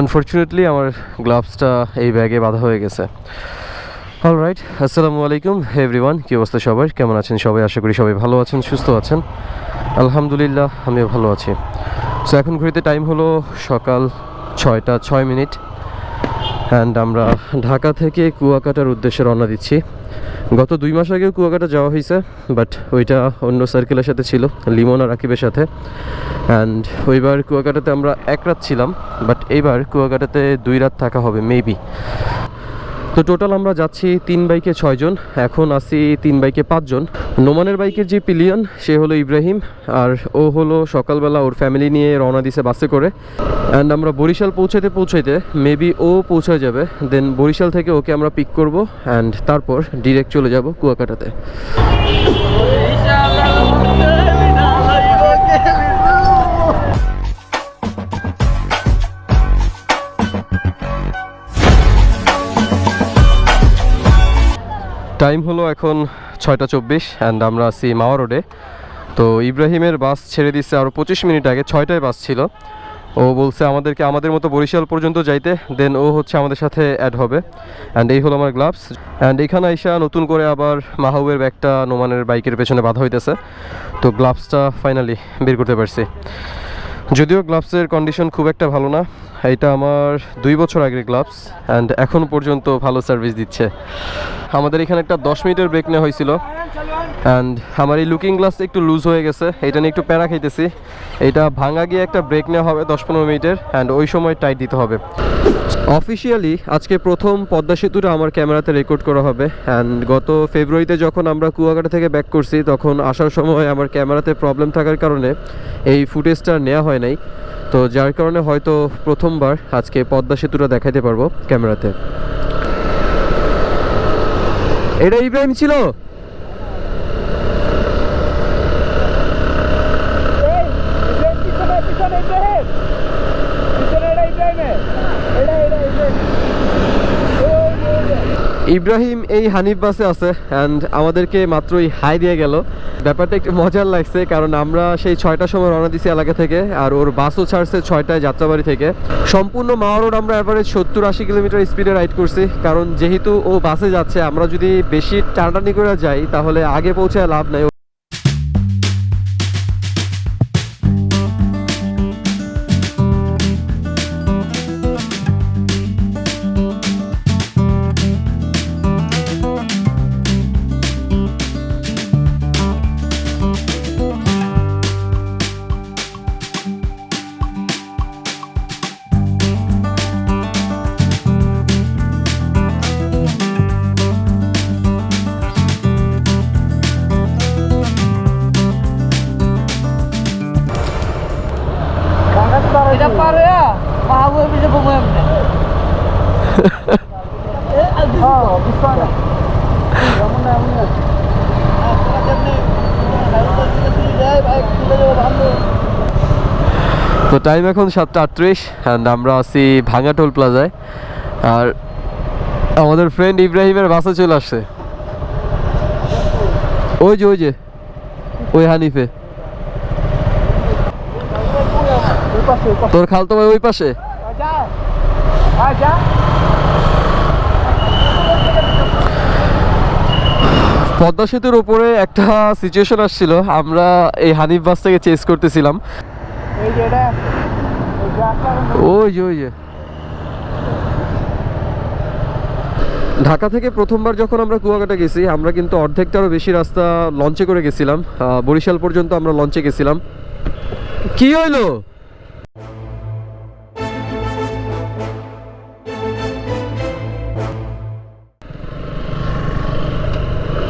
Unfortunately আমার গ্লাভসটা এই ব্যাগে বাঁধা হয়ে গেছে। অল রাইট আসসালামু আলাইকুম এভরিওয়ান কী অবস্থা সবাই কেমন আছেন সবাই? আশা করি সবাই ভালো আছেন, সুস্থ আছেন। আলহামদুলিল্লাহ, আমিও ভালো আছি। সো এখন ঘুরিতে টাইম হলো সকাল ছয়টা ছয় মিনিট। অ্যান্ড আমরা ঢাকা থেকে কুয়াকাটার উদ্দেশ্যে রওনা দিচ্ছি। গত দুই মাস আগেও কুয়াকাটা যাওয়া হয়েছে বাট ওইটা অন্য সার্কেলের সাথে ছিল, লিমন আর রাকিবের সাথে। অ্যান্ড ওইবার কুয়াকাটাতে আমরা এক রাত ছিলাম বাট এইবার কুয়াকাটাতে দুই রাত থাকা হবে মেবি তো টোটাল আমরা যাচ্ছি তিন বাইকে ছয়জন, এখন আসি তিন বাইকে পাঁচজন। নোমানের বাইকের যে পিলিয়ন সে হলো ইব্রাহিম, আর ও হলো সকালবেলা ওর ফ্যামিলি নিয়ে রওনা দিছে বাসে করে। অ্যান্ড আমরা বরিশাল পৌঁছাইতে পৌঁছাইতে মেবি ও পৌঁছায় যাবে দেন বরিশাল থেকে ওকে আমরা পিক করব অ্যান্ড তারপর ডিরেক্ট চলে যাব কুয়াকাটাতে। টাইম হলো এখন ছয়টা চব্বিশ অ্যান্ড আমরা আছি মাওয়া রোডে। তো ইব্রাহিমের বাস ছেড়ে দিচ্ছে আরও পঁচিশ মিনিট আগে, ছয়টায় বাস ছিল। ও বলছে, আমাদেরকে আমাদের মতো বরিশাল পর্যন্ত যাইতে দেন ও হচ্ছে আমাদের সাথে অ্যাড হবে। অ্যান্ড এই হলো আমার গ্লাভস অ্যান্ড এখানে আইসা নতুন করে আবার মাহাউয়ের ব্যাগটা নোমানের বাইকের পেছনে বাধা হইতেছে। তো গ্লাভসটা ফাইনালি বের করতে পারছি। যদিও গ্লাভসের কন্ডিশন খুব একটা ভালো না, এটা আমার দুই বছর আগের গ্লাভস অ্যান্ড এখন পর্যন্ত ভালো সার্ভিস দিচ্ছে। আমাদের এখানে একটা দশ মিনিটের ব্রেক নেওয়া হয়েছিল। অ্যান্ড আমার এই লুকিং গ্লাস একটু লুজ হয়ে গেছে। এটা নিয়ে একটু প্যারা খাইতেছি। এটা ভাঙা গিয়ে একটা ব্রেক নেওয়া হবে দশ পনেরো মিনিটের। অ্যান্ড ওই সময় টাইট দিতে হবে। অফিসিয়ালি আজকে প্রথম পদ্মা সেতুটা আমার ক্যামেরাতে রেকর্ড করা হবে। অ্যান্ড গত ফেব্রুয়ারিতে যখন আমরা কুয়াকাটা থেকে ব্যাক করছি, তখন আসার সময় আমার ক্যামেরাতে প্রবলেম থাকার কারণে এই ফুটেজটা নেওয়া হয় নাই। তো যার কারণে হয়তো প্রথমবার আজকে পদ্মা সেতুটা দেখাইতে পারব ক্যামেরাতে। এটা ইব্রাহিম ছিল? ইব্রাহিম এই হানিফ বাসে আছে অ্যান্ড আমাদেরকে মাত্রই হাই দিয়ে গেল। ব্যাপারটা একটু মজার লাগছে, কারণ আমরা সেই ছয়টার সময় রওনা দিছি এলাকা থেকে, আর ওর বাসও ছাড়ছে ছয়টায় যাত্রাবাড়ি থেকে। সম্পূর্ণ মাওয়া রোড আমরা এবারে সত্তর আশি কিলোমিটার স্পিডে রাইড করছি, কারণ যেহেতু ও বাসে যাচ্ছে, আমরা যদি বেশি টানাটানি করে যাই, তাহলে আগে পৌঁছায় লাভ নাই। টাইম এখন সাতটা আটত্রিশ অ্যান্ড আমরা আছি ভাঙা টোল প্লাজায় আর আমাদের ফ্রেন্ড ইব্রাহিমের বাসে চলে আসছে। ওই যে ওই যে, ওই হানিফে। তোর খালতো ভাই ওই পাশে. পদ্মা সেতুর উপরে একটা সিচুয়েশন আসছিল। আমরা এই হানিফ বাস থেকে চেস করতেছিলাম। ওই ঢাকা থেকে প্রথমবার যখন আমরা কুয়াকাটা গেছি, আমরা কিন্তু অর্ধেকটারও বেশি রাস্তা লঞ্চে করে গেছিলাম। বরিশাল পর্যন্ত আমরা লঞ্চে গেছিলাম। কি হইল?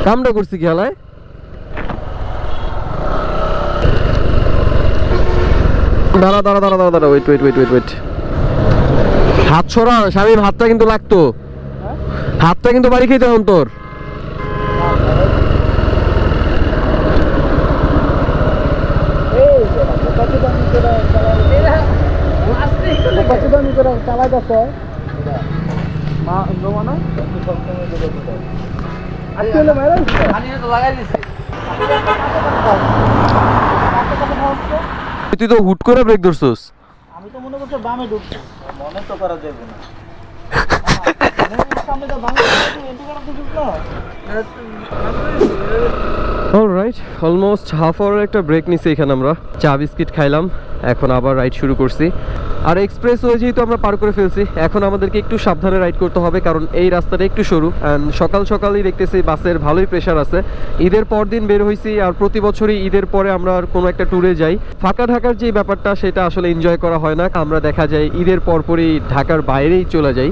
কামটা করছি খেলায় দাঁড়া দাঁড়া দাঁড়া দাঁড়া দাঁড়া wait wait wait wait wait হাত ছড়া স্বামীর হাতটা কিন্তু লাগতো। হাতটা কিন্তু বাড়ি খেতে হন তোর। এই যে তুই তো হুট করে ব্রেক ধরছিস। আমি তো মনে করছি বামে ঢুকছি। মনে তো করা যাবে না। সামনে তো বামে এন্ট্রি করা তো ঢুকলো অলরাইট অলমোস্ট হাফ আওয়ার একটা ব্রেক নিছি এখানে আমরা। চা বিস্কিট খাইলাম। এখন আবার রাইড শুরু করছি। আর এক্সপ্রেস ওয়ে যেহেতু আমরা পার করে ফেলছি, এখন আমাদেরকে একটু সাবধানে রাইড করতে হবে, কারণ এই রাস্তাটা একটু সরু। অ্যান্ড সকাল সকালই দেখতেছি বাসের ভালোই প্রেশার আছে। ঈদের পর দিন বের হয়েছি আর প্রতি বছরই ঈদের পরে আমরা কোনো একটা ট্যুরে যাই। ফাঁকা ঢাকার যে ব্যাপারটা, সেটা আসলে এনজয় করা হয় না। আমরা দেখা যায় ঈদের পরপরই ঢাকার বাইরেই চলে যাই।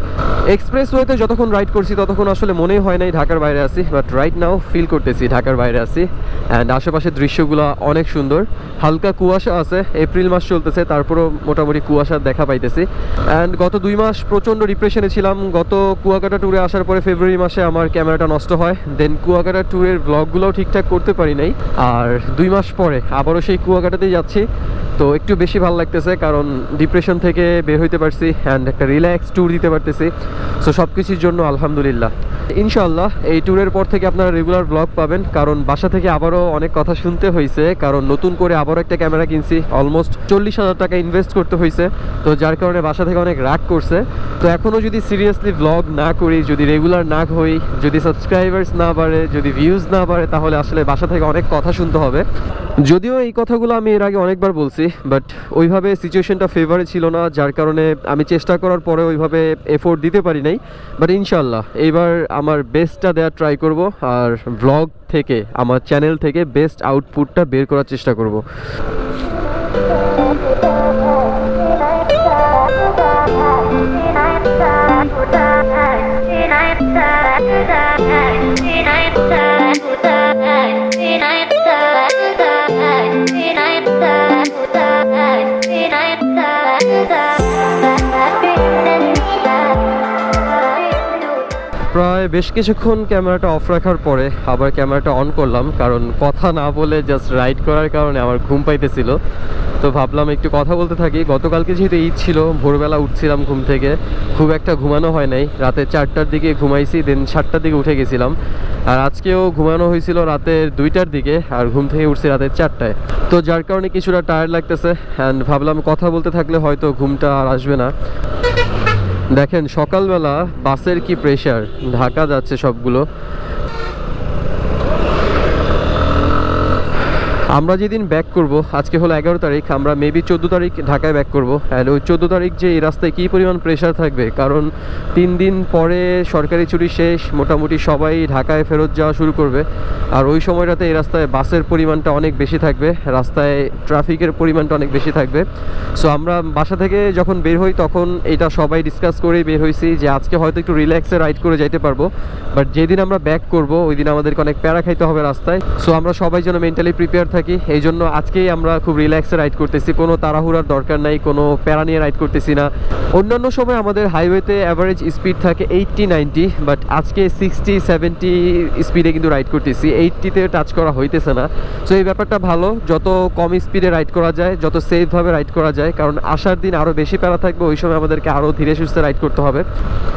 এক্সপ্রেস ওয়েতে যতক্ষণ রাইড করছি, ততক্ষণ আসলে মনেই হয় নাই ঢাকার বাইরে আছি। বাট রাইট নাও ফিল করতেছি ঢাকার বাইরে আছি। অ্যান্ড আশেপাশের দৃশ্যগুলো অনেক সুন্দর। হালকা কুয়াশা আছে এপ্রিল মাস চলতেছে, তারপরও মোটামুটি কুয়াশার দেখা পাইতেছি। অ্যান্ড গত দুই মাস প্রচণ্ড ডিপ্রেশনে ছিলাম। গত কুয়াকাটা ট্যুরে আসার পরে ফেব্রুয়ারি মাসে আমার ক্যামেরাটা নষ্ট হয়। দেন কুয়াকাটা ট্যুরের ব্লগগুলোও ঠিকঠাক করতে পারি নাই। আর দুই মাস পরে আবারও সেই কুয়াকাটাতেই যাচ্ছি। তো একটু বেশি ভালো লাগতেছে, কারণ ডিপ্রেশন থেকে বের হইতে পারছি অ্যান্ড একটা রিল্যাক্স ট্যুর দিতে পারতেছি। সো সব কিছুর জন্য আলহামদুলিল্লাহ। ইনশাল্লাহ এই ট্যুরের পর থেকে আপনারা রেগুলার ব্লগ পাবেন, কারণ বাসা থেকে আবারও অনেক কথা শুনতে হয়েছে কারণ নতুন করে আবারও একটা ক্যামেরা কিনছি অলমোস্ট চল্লিশ হাজার টাকা ইনভেস্ট করতে হয়েছে তো যার কারণে বাসা থেকে অনেক রাগ করছে। তো এখনও যদি সিরিয়াসলি ব্লগ না করি, যদি রেগুলার না হই, যদি সাবস্ক্রাইবার্স না বাড়ে, যদি ভিউজ না বাড়ে, তাহলে আসলে বাসা থেকে অনেক কথা শুনতে হবে। যদিও এই কথাগুলো আমি এর আগে অনেকবার বলছি বাট ওইভাবে সিচুয়েশনটা ফেভারে ছিল না, যার কারণে আমি চেষ্টা করার পরে ওইভাবে এফোর্ট দিতে পারি নাই। বাট ইনশাল্লাহ এইবার আমার বেস্টটা দেওয়ার ট্রাই করব, আর ব্লগ থেকে, আমার চ্যানেল থেকে বেস্ট আউটপুটটা বের করার চেষ্টা করব। প্রায় বেশ কিছুক্ষণ ক্যামেরাটা অফ রাখার পরে আবার ক্যামেরাটা অন করলাম, কারণ কথা না বলে জাস্ট রাইড করার কারণে আমার ঘুম পাইতেছিল। তো ভাবলাম একটু কথা বলতে থাকি। গতকালকে যেহেতু ঈদ ছিল, ভোরবেলা উঠছিলাম ঘুম থেকে। খুব একটা ঘুমানো হয় নাই। রাতে চারটার দিকে ঘুমাইছি দেন সাতটার দিকে উঠে গেছিলাম। আর আজকেও ঘুমানো হয়েছিল রাতের দুইটার দিকে, আর ঘুম থেকে উঠছি রাতের চারটায়। তো যার কারণে কিছুটা টায়ার্ড লাগতেছে অ্যান্ড ভাবলাম কথা বলতে থাকলে হয়তো ঘুমটা আর আসবে না। দেখেন সকালবেলা বাসের কি প্রেশার ঢাকা যাচ্ছে সবগুলো। আমরা যেদিন ব্যাক করব, আজকে হলো এগারো তারিখ, আমরা মেবি চোদ্দ তারিখ ঢাকায় ব্যাক করব। অ্যান্ড ওই চোদ্দ তারিখ যে এই রাস্তায় কী পরিমাণ প্রেশার থাকবে? কারণ তিন দিন পরে সরকারি ছুটি শেষ, মোটামুটি সবাই ঢাকায় ফেরত যাওয়া শুরু করবে। আর ওই সময়টাতে এই রাস্তায় বাসের পরিমাণটা অনেক বেশি থাকবে, রাস্তায় ট্রাফিকের পরিমাণটা অনেক বেশি থাকবে। সো আমরা বাসা থেকে যখন বের হই, তখন এটা সবাই ডিসকাস করেই বের হয়েছি যে আজকে হয়তো একটু রিল্যাক্সে রাইড করে যাইতে পারব। বাট যেদিন আমরা ব্যাক করব, ওই দিন আমাদেরকে অনেক প্যারা খাইতে হবে রাস্তায়। সো আমরা সবাই যেন মেন্টালি প্রিপেয়ার থাকি এই জন্য আজকেই আমরা খুব রিল্যাক্সে রাইড করতেছি। কোনো তাড়াহুড়ার দরকার নাই, কোনো প্যারা নিয়ে রাইড করতেছি না। অন্যান্য সময় আমাদের হাইওয়েতে অ্যাভারেজ স্পিড থাকে এইটটি নাইনটি বাট আজকে সিক্সটি সেভেন্টি স্পিডে কিন্তু রাইড করতেছি। এইটটিতে টাচ করা হইতেছে না। সো এই ব্যাপারটা ভালো। যত কম স্পিডে রাইড করা যায়, যত সেফভাবে রাইড করা যায়, কারণ আসার দিন আরও বেশি প্যারা থাকবে, ওই সময় আমাদেরকে আরও ধীরে সুস্থে রাইড করতে হবে।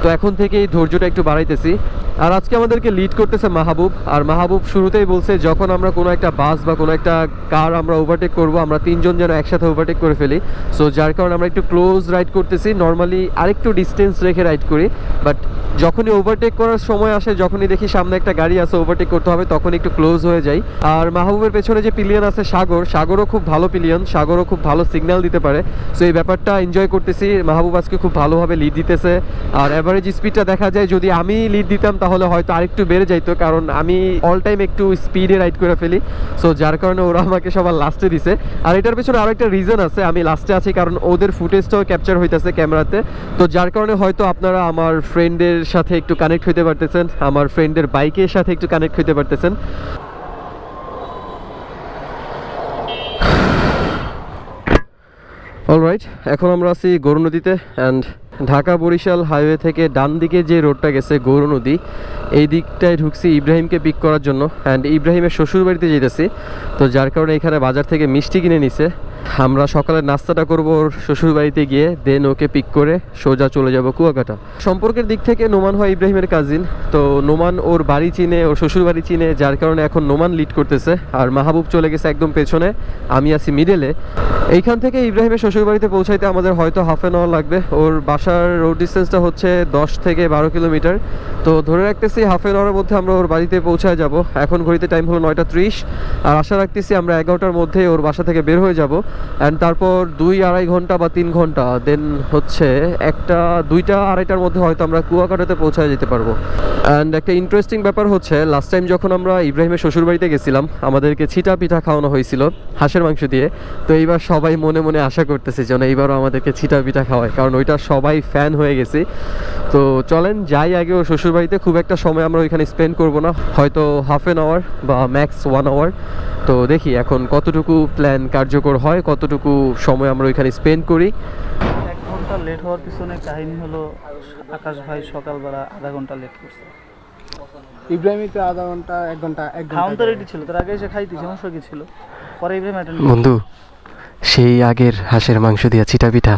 তো, এখন থেকেই ধৈর্যটা একটু বাড়াইতেছি। আর আজকে আমাদেরকে লিড করতেছে মাহবুব। আর মাহবুব শুরুতেই বলছে, যখন আমরা কোনো একটা বাস বা কোনো একটা কার আমরা ওভারটেক করব, আমরা তিনজন যেন একসাথে ওভারটেক করে ফেলি। সো যার কারণে আমরা একটু ক্লোজ রাইড করতেছি নর্মালি আরেকটু ডিস্টেন্স রেখে রাইড করি বাট যখনই ওভারটেক করার সময় আসে, যখনই দেখি সামনে একটা গাড়ি আছে ওভারটেক করতে হবে তখন একটু ক্লোজ হয়ে যাই। আর মাহবুবের পেছনে যে পিলিয়ন আছে, সাগর, সাগরও খুব ভালো পিলিয়ন সাগরও খুব ভালো সিগন্যাল দিতে পারে। সো এই ব্যাপারটা এনজয় করতেছি, মাহবুব আজকে খুব ভালোভাবে লিড দিতেছে। আর অ্যাভারেজ স্পিডটা দেখা যায়, যদি আমি লিড দিতাম, তাহলে হয়তো আরেকটু বেড়ে যাইতো, কারণ আমি অল টাইম একটু স্পিডে রাইড করে ফেলি। সো যার কারণে ওরা আমাকে সবার লাস্টে দিছে। আর এটার পেছনে আরও একটা রিজন আছে, আমি লাস্টে আছি কারণ ওদের ফুটেজটাও ক্যাপচার হইতেছে ক্যামেরাতে তো যার কারণে হয়তো আপনারা আমার ফ্রেন্ডের সাথে একটু কানেক্ট হইতে পারতেছেন, আমার ফ্রেন্ডের বাইকের সাথে একটু কানেক্ট হইতে পারতেছেন। অলরাইট এখন আমরা আছি গরু নদীতে অ্যান্ড ঢাকা বরিশাল হাইওয়ে থেকে ডান দিকে যে রোডটা গেছে গৌর নদী, এই দিকটায় ঢুকছি ইব্রাহিমকে পিক করার জন্য। অ্যান্ড ইব্রাহিমের শ্বশুরবাড়িতে যেতেছি তো যার কারণে এখানে বাজার থেকে মিষ্টি কিনে নিছে। আমরা সকালে নাস্তাটা করব ওর শ্বশুর বাড়িতে গিয়ে দেন ওকে পিক করে সোজা চলে যাব কুয়াকাটা। সম্পর্কের দিক থেকে নোমান হয় ইব্রাহিমের কাজিন তো নোমান ওর বাড়ি চিনে, ওর শ্বশুর বাড়ি চিনে, যার কারণে এখন নোমান লিড করতেছে, আর মাহবুব চলে গেছে একদম পেছনে, আমি আছি মিডলে এইখান থেকে ইব্রাহিমের শ্বশুর বাড়িতে পৌঁছাইতে আমাদের হয়তো হাফ অ্যান আওয়ার লাগবে। ওর বাসার রোড ডিস্টেন্সটা হচ্ছে দশ থেকে বারো কিলোমিটার। তো ধরে রাখতেছি হাফ অ্যান আওয়ারের মধ্যে আমরা ওর বাড়িতে পৌঁছায় যাব। এখন ঘড়িতে টাইম হলো নয়টা ত্রিশ, আর আশা রাখতেছি আমরা এগারোটার মধ্যে ওর বাসা থেকে বের হয়ে যাব। অ্যান্ড তারপর দুই আড়াই ঘণ্টা বা তিন ঘণ্টা দেন হচ্ছে একটা, দুইটা আড়াইটার মধ্যে হয়তো আমরা কুয়াকাটাতে পৌঁছায় যেতে পারব। অ্যান্ড একটা ইন্টারেস্টিং ব্যাপার হচ্ছে লাস্ট টাইম যখন আমরা ইব্রাহিমের শ্বশুর বাড়িতে গেছিলাম, আমাদেরকে ছিটা পিঠা খাওয়ানো হয়েছিল হাঁসের মাংস দিয়ে। তো এইবার সবাই মনে মনে আশা করতেছে যেন এইবারও আমাদেরকে ছিটা পিঠা খাওয়ায়, কারণ ওইটা সবাই ফ্যান হয়ে গেছি। তো চলেন, যাই আগে ওর শ্বশুর বাড়িতে খুব একটা সময় আমরা ওইখানে স্পেন্ড করব না, হয়তো হাফ অ্যান আওয়ার বা ম্যাক্স ওয়ান আওয়ার তো দেখি এখন কতটুকু প্ল্যান কার্যকর হয়। কতটুকু সময় আমরা ওইখানে স্পেন্ড করি। এক ঘণ্টা লেট হওয়ার পিছনে কাহিনী হলো আকাশ ভাই সকালবেলা আধা ঘণ্টা লেট করছে। ইব্রাহিমই তো আধা ঘণ্টা এক ঘণ্টা এক তো ঘণ্টা রেডি ছিল তার আগে এসে খাইতে সমস্যা কি ছিল। পরে ইব্রাহিম বন্ধু সেই আগের হাঁসের মাংস দিয়া চিটা পিঠা।